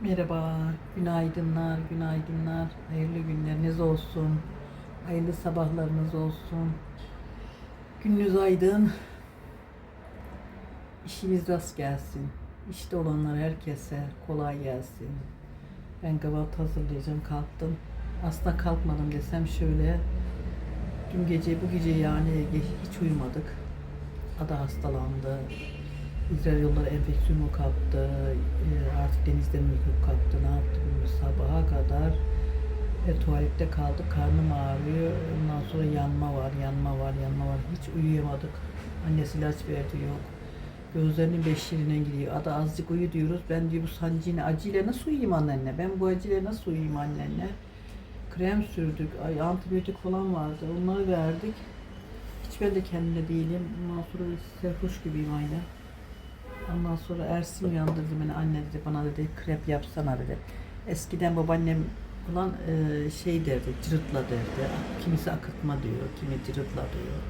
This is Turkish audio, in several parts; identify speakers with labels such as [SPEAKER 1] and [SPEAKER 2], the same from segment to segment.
[SPEAKER 1] Merhaba, günaydınlar, günaydınlar, hayırlı günleriniz olsun, hayırlı sabahlarınız olsun. Gününüz aydın, işiniz rast gelsin. İşte olanlar herkese kolay gelsin. Ben kahvaltı hazırlayacağım, kalktım. Aslında kalkmadım desem şöyle, dün gece, bu gece yani hiç uyumadık. Ada hastalandı, İdrar yolları enfeksiyonu kaptı, e, artık denizden mikrop kaptı, ne yaptı bilmiyorum sabaha kadar e, tuvalette kaldık, karnım ağrıyor, ondan sonra yanma var, yanma var, yanma var, hiç uyuyamadık. Annesi ilaç verdi yok. Gözlerinin beşirine gidiyor. Ada azıcık uyu diyoruz. Ben diyor bu sancıyla acıyla nasıl uyuyayım annenle? Ben bu acıyla nasıl uyuyayım annenle? Krem sürdük, ay, antibiyotik falan vardı. Onları verdik. Hiç ben de kendine değilim. Ondan sonra serhoş gibiyim aynı. Ondan sonra Ersin uyandırdı beni. Anne dedi bana dedi krep yapsana dedi. Eskiden babaannem olan e, şey derdi, cırıtla derdi. Kimisi akıtma diyor, kimi cırıtla diyor.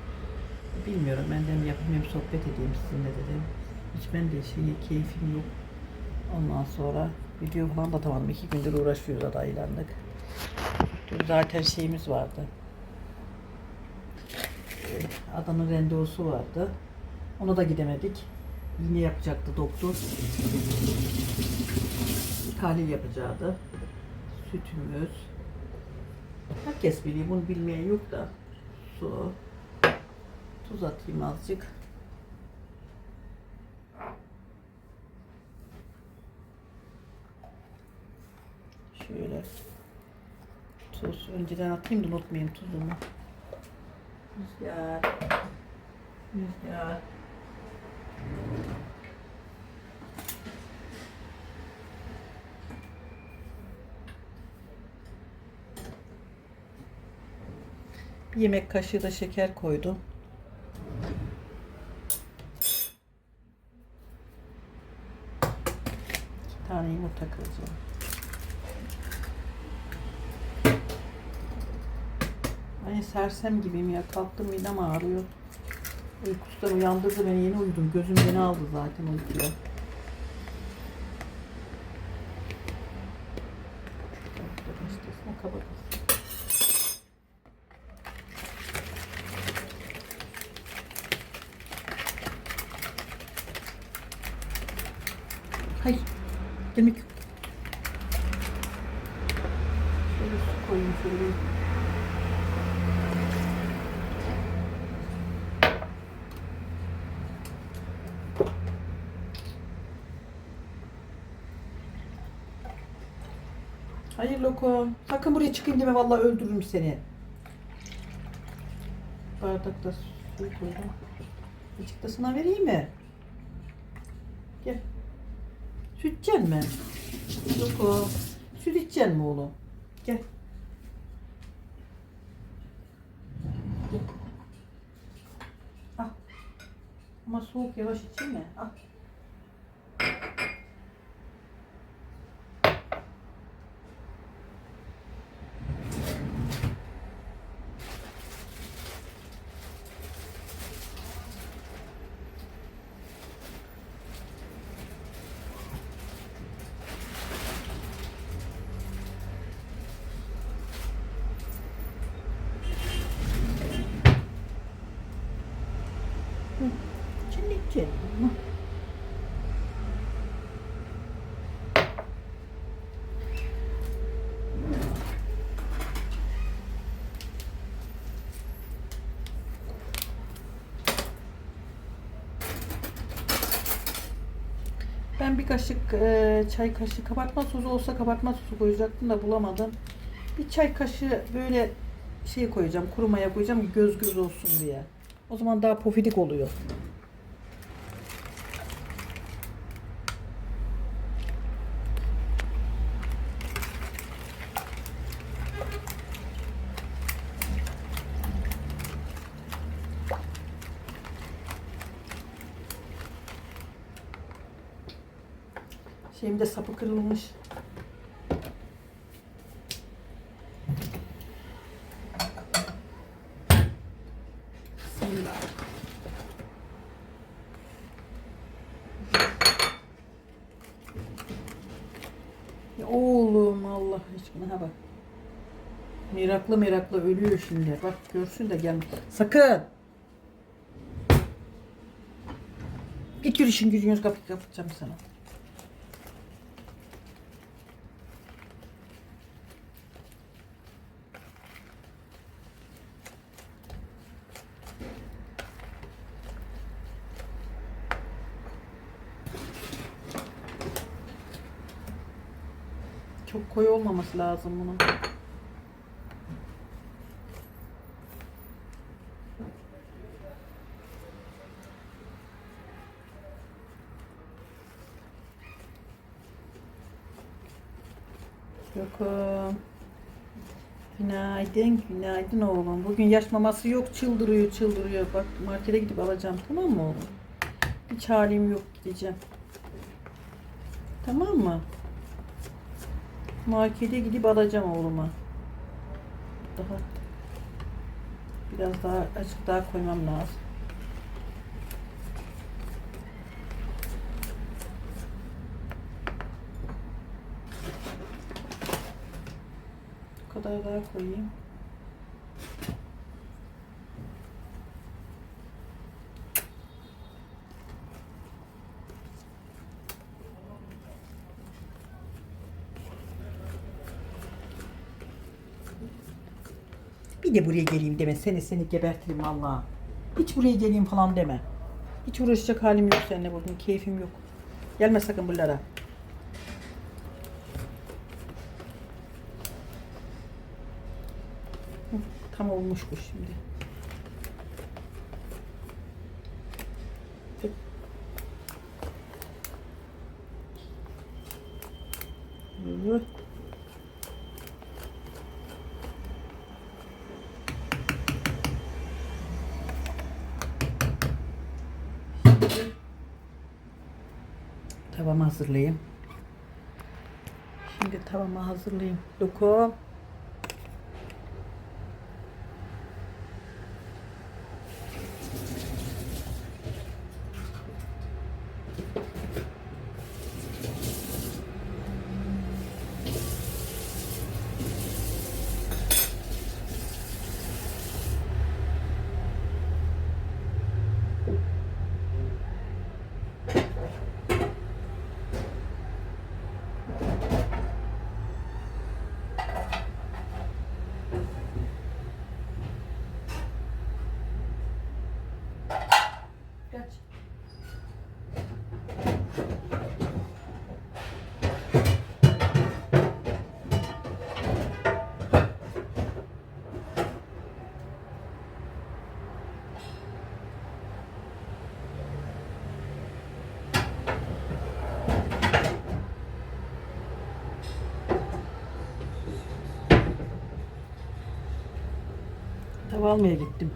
[SPEAKER 1] Bilmiyorum ben de hem sohbet edeyim sizinle dedim. Hiç ben de şey keyfim yok. Ondan sonra video falan da tamam iki gündür uğraşıyoruz adaylandık. Dün zaten şeyimiz vardı. E, Adanın randevusu vardı. Ona da gidemedik. Yine yapacaktı doktor. Tahlil yapacaktı. Sütümüz. Herkes biliyor. Bunu bilmeyen yok da. Su. Tuz atayım azıcık. Şöyle. Tuz. Önceden atayım da unutmayayım tuzumu. Rüzgar. Rüzgar. Bir yemek kaşığı da şeker koydum. İki tane yumurta kıracağım. Ay sersem gibiyim ya. Kalktım midem ağrıyor. Uykusundan uyandırdı beni. Yeni uyudum. Gözüm beni aldı zaten uykuya. Hayır. Yok. Şöyle su koyayım şöyle. Hayır lokum. Sakın buraya çıkayım deme vallahi öldürürüm seni. Bardakta su koydum. Azıcık sana vereyim mi? Gel. Süt içeceksin mi? Lokum. Süt içeceksin mi oğlum? Gel. Gel. Al. Ama soğuk yavaş içeyim mi? Al. Şimdi içelim. Ben bir kaşık e, çay kaşığı kabartma tozu olsa kabartma tozu koyacaktım da bulamadım. Bir çay kaşığı böyle şey koyacağım, kurumaya koyacağım göz göz olsun diye. O zaman daha pofidik oluyor. De sapı kırılmış. Oğlum Allah aşkına ha bak. Meraklı meraklı ölüyor şimdi. Bak görsün de gel. Sakın. Git yürü yok kapıyı kapatacağım sana. Çok koyu olmaması lazım bunun. Yokum. Günaydın, günaydın oğlum. Bugün yaş maması yok, çıldırıyor, çıldırıyor. Bak markete gidip alacağım, tamam mı oğlum? Hiç halim yok, gideceğim. Tamam mı? Markete gidip alacağım oğluma. Daha biraz daha açık daha koymam lazım. Bu kadar daha koyayım. De buraya geleyim deme. Seni seni gebertirim Allah. Hiç buraya geleyim falan deme. Hiç uğraşacak halim yok seninle bugün. Keyfim yok. Gelme sakın buralara. Tam olmuş bu şimdi. Tık. Tavamı hazırlayayım. Şimdi tavamı hazırlayayım. Lokum. Tava almaya gittim.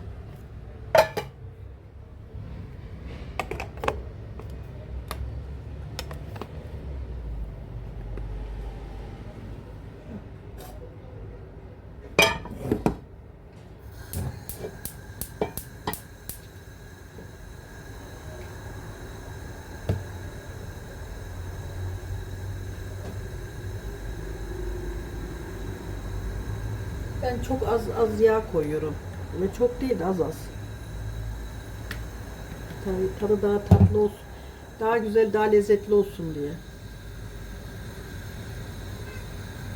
[SPEAKER 1] Ben çok az az yağ koyuyorum. Ve çok değil az az. Tabii tadı daha tatlı olsun. Daha güzel, daha lezzetli olsun diye.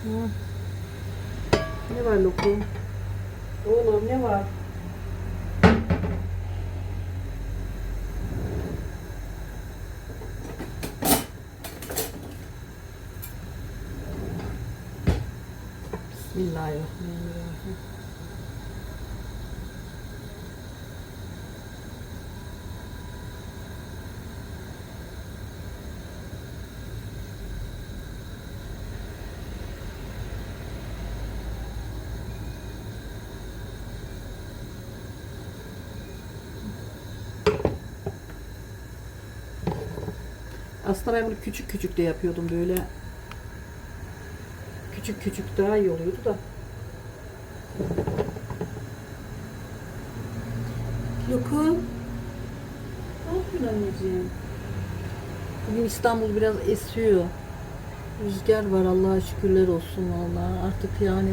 [SPEAKER 1] Hı. Ne var lokum? Oğlum ne var? Bismillahirrahmanirrahim. Aslında ben bunu küçük küçük de yapıyordum böyle. Küçük küçük daha iyi oluyordu da. Lokum. Ne yapıyorsun anneciğim? Bugün İstanbul biraz esiyor. Rüzgar var Allah'a şükürler olsun vallahi artık yani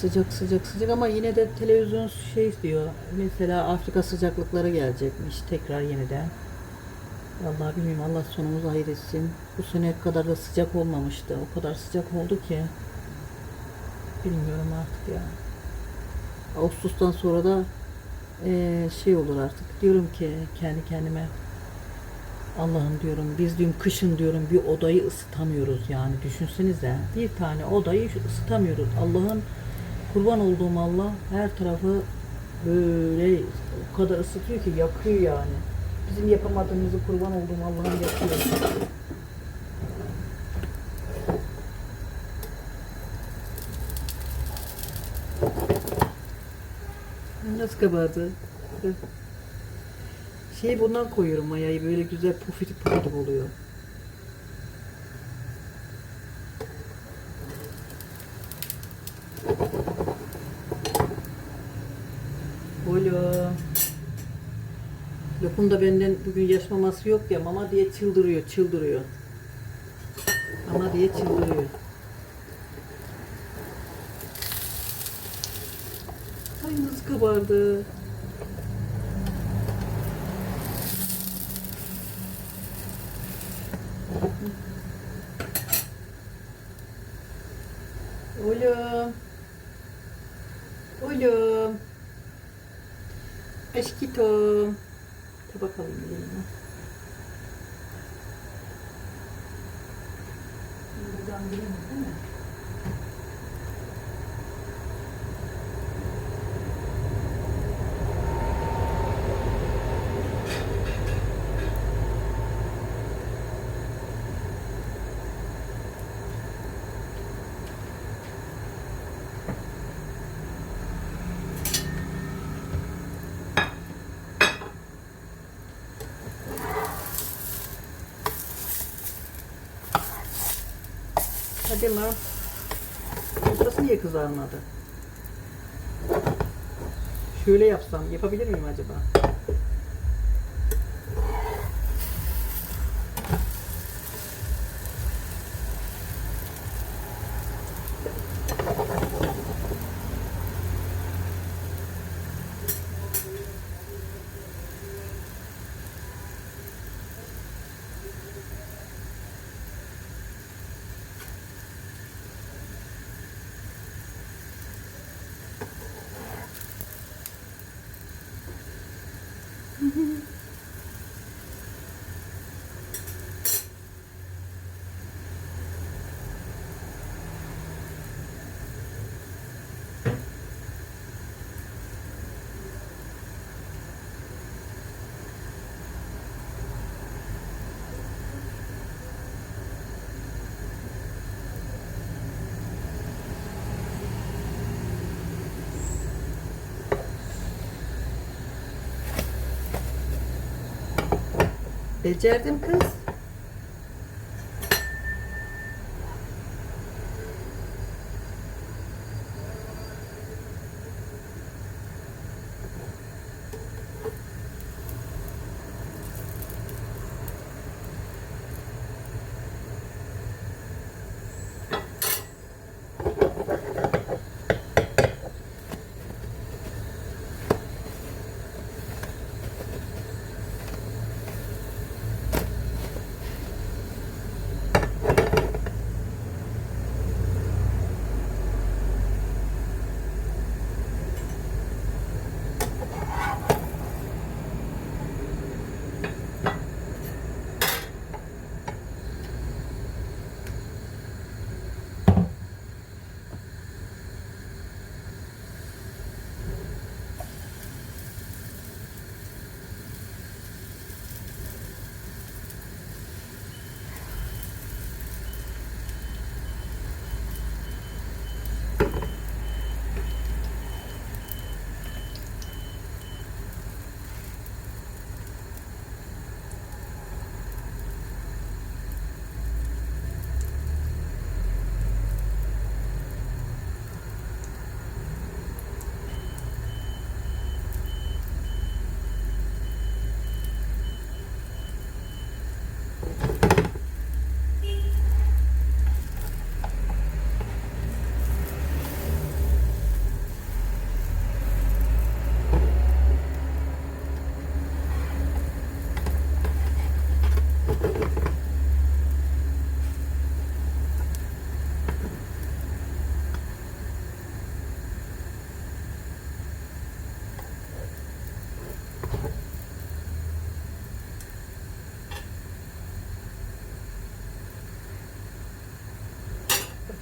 [SPEAKER 1] sıcak sıcak sıcak ama yine de televizyon şey diyor mesela Afrika sıcaklıkları gelecekmiş tekrar yeniden. Vallahi bilmiyorum Allah sonumuzu hayır etsin. Bu sene kadar da sıcak olmamıştı. O kadar sıcak oldu ki. Bilmiyorum artık ya. Ağustos'tan sonra da eee, şey olur artık. Diyorum ki kendi kendime Allah'ım diyorum biz diyorum kışın diyorum bir odayı ısıtamıyoruz yani düşünsenize bir tane odayı ısıtamıyoruz Allah'ın kurban olduğum Allah her tarafı böyle o kadar ısıtıyor ki yakıyor yani bizim yapamadığımızı kurban olduğum Allah'ın yapıyor. Nasıl kabardı? Şey bundan koyuyorum mayayı böyle güzel pufidik pufidik oluyor. Olo. Lokum da benden bugün yaş maması yok ya mama diye çıldırıyor çıldırıyor. Mama diye çıldırıyor. Ay nasıl kabardı. 사람들이 묻고 Hadi lan. Ortası niye kızarmadı? Şöyle yapsam yapabilir miyim acaba? Becerdim kız.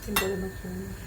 [SPEAKER 1] Bakayım böyle nasıl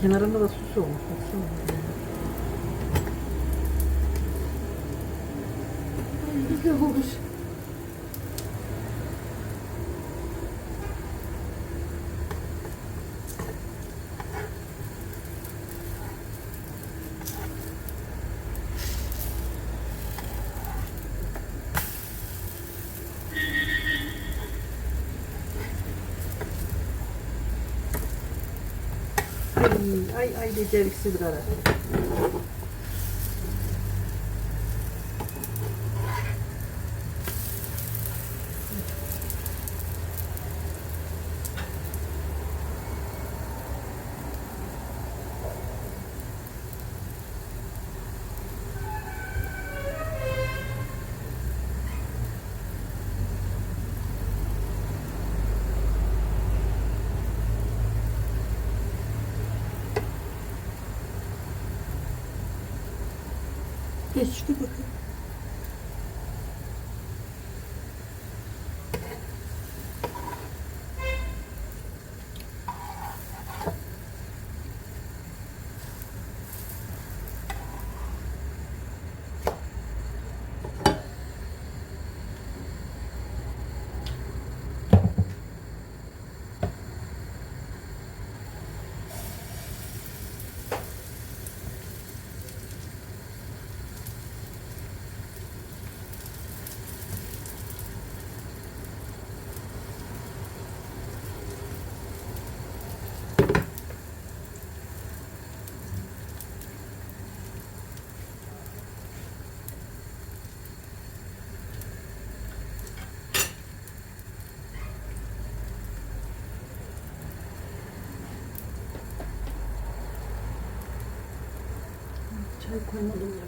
[SPEAKER 1] Kenarında da süs olmuş. Baksana. Güzel olmuş. Ay ay ay beceriksiz kara. Geç şunu. Çay koymadım ya ben.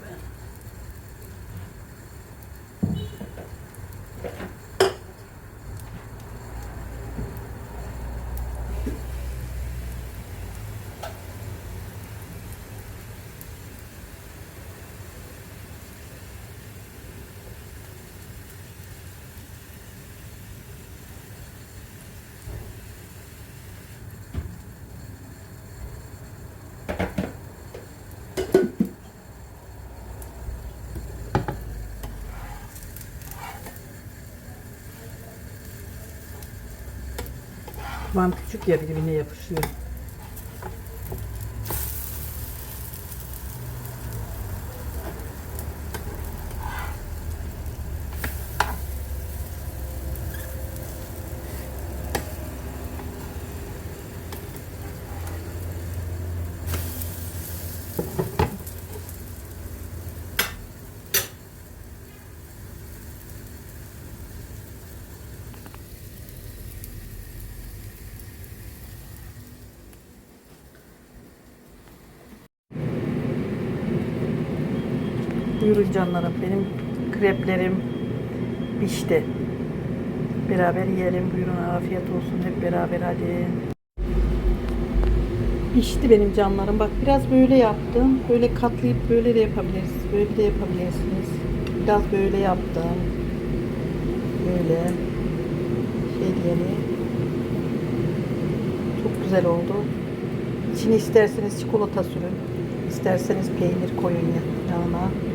[SPEAKER 1] Mutfağım küçük ya birbirine yapışıyor. Buyurun canlarım benim kreplerim pişti. Beraber yiyelim buyurun afiyet olsun hep beraber hadi. Pişti benim canlarım. Bak biraz böyle yaptım. Böyle katlayıp böyle de yapabilirsiniz. Böyle de yapabilirsiniz. Biraz böyle yaptım. Böyle. Şey diyelim. Çok güzel oldu. İçine isterseniz çikolata sürün. isterseniz peynir koyun ya- yanına.